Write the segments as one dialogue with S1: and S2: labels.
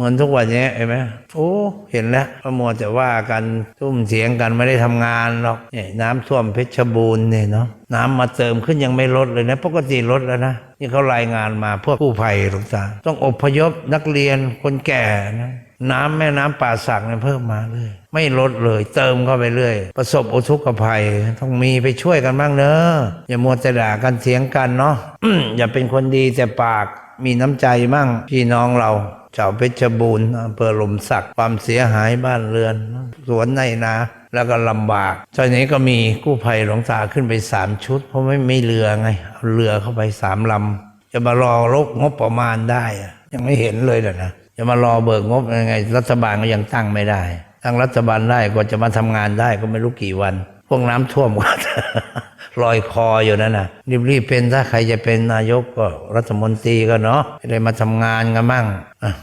S1: เหมือนทุกวันนี้เห็นไหมโอ้เห็นแล้วก็มัวแต่ว่ากันทุ่มเสียงกันไม่ได้ทำงานหรอกเนี่ยน้ำท่วมเพชรบูรณ์เนี่ยเนาะน้ำมาเติมขึ้นยังไม่ลดเลยนะปกติลดแล้วนะนี่เขารายงานมาพวกกู้ภัยหลวงตาต้องอบพยพนักเรียนคนแก่นะน้ำแม่น้ำป่าสักเนี่ยเพิ่มมาเลยไม่ลดเลย เติมเข้าไปเรื่อย ประสบอุทกภัยต้องมีไปช่วยกันบ้างเนอะอย่ามัวแต่ด่ากันเสียงกันเนาะอย่าเป็นคนดีแต่ปากมีน้ำใจมั่งพี่น้องเรา ชาวเพชรบูรณ์อำเภอหลมสักความเสียหายบ้านเรือน สวนในนาแล้วก็ลำบากตอนนี้ก็มีกู้ภัยหลวงตาขึ้นไปสามชุด เพราะไม่ไม่เรือไงเอาเรือเข้าไปสามลำจะมารอรกงบประมาณได้ ยังไม่เห็นเลยนะนะจะมารอเบิกงบยังไง รัฐบาลก็ยังตั้งไม่ได้ ตั้งรัฐบาลได้กว่าจะมาทำงานได้ก็ไม่รู้กี่วัน พวกน้ำท่วมก็ลอยคออยู่นั่นน่ะรีบๆเป็นถ้าใครจะเป็นนายกก็รัฐมนตรีก็เนาะได้มาทำงานกันมั่ง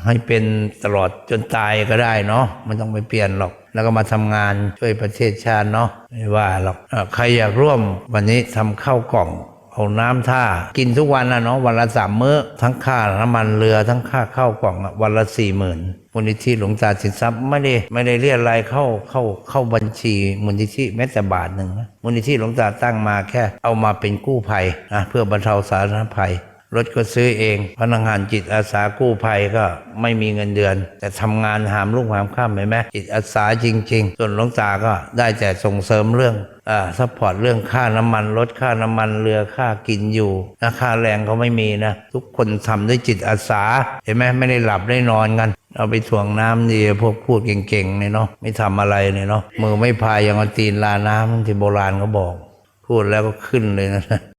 S1: ให้เป็นตลอดจนตายก็ได้เนาะไม่ต้องไปเปลี่ยนหรอก แล้วก็มาทำงานช่วยประเทศชาติเนาะไม่ว่าหรอกใครอยากร่วมวันนี้ทำข้าวกล่อง เอาน้ำท่า กินทุกวันนะเนาะวันละสามมื้อ ทั้งค่าน้ำมันเรือทั้งค่าข้าวกล่องวันละสี่หมื่นมูลนิธิหลวงตาสินทรัพย์ไม่ได้ไม่ได้เรียกรายเข้าเข้าเข้าบัญชีมูลนิธิแม้แต่บาทหนึ่งนะมูลนิธิหลวงตาตั้งมาแค่เอามาเป็นกู้ภัยนะเพื่อบรรเทาสาธารณภัย รถก็ซื้อเอง พนักงานจิตอาสากู้ภัยก็ไม่มีเงินเดือน แต่ทำงานหามลูกหามข้ามเห็นไหมจิตอาสาจริง ๆ ส่วนหลวงตาก็ได้แต่ส่งเสริมเรื่องอ่าซัพพอร์ตเรื่องค่าน้ำมันลดค่าน้ำมันเรือค่ากินอยู่นะค่าแรงเขาไม่มีนะ ทุกคนทำด้วยจิตอาสา เห็นไหมไม่ได้หลับได้นอนกัน เอาไปถ่วงน้ำดีพวกพูดเก่งๆเนี่ยเนาะไม่ทำอะไรเนี่ยเนาะมือไม่พายยังเอาตีนลาน้ำที่โบราณเขาบอก พูดแล้วก็ขึ้นเลยนะ